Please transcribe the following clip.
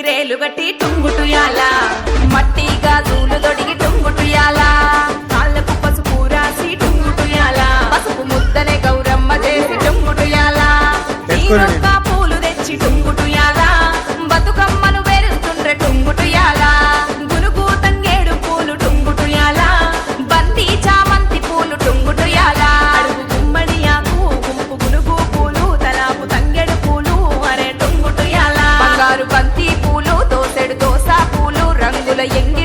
చీరలు గట్టి టుంగుటుయాల మట్టి గాజులు దొడిగి టుంగుటుయాల కాళ్ళకు పసుపు రాసి టుంగుటుయాల పసుపు ముద్దనే గౌరమ్మ చేసి టుంగుటుయాల எங்க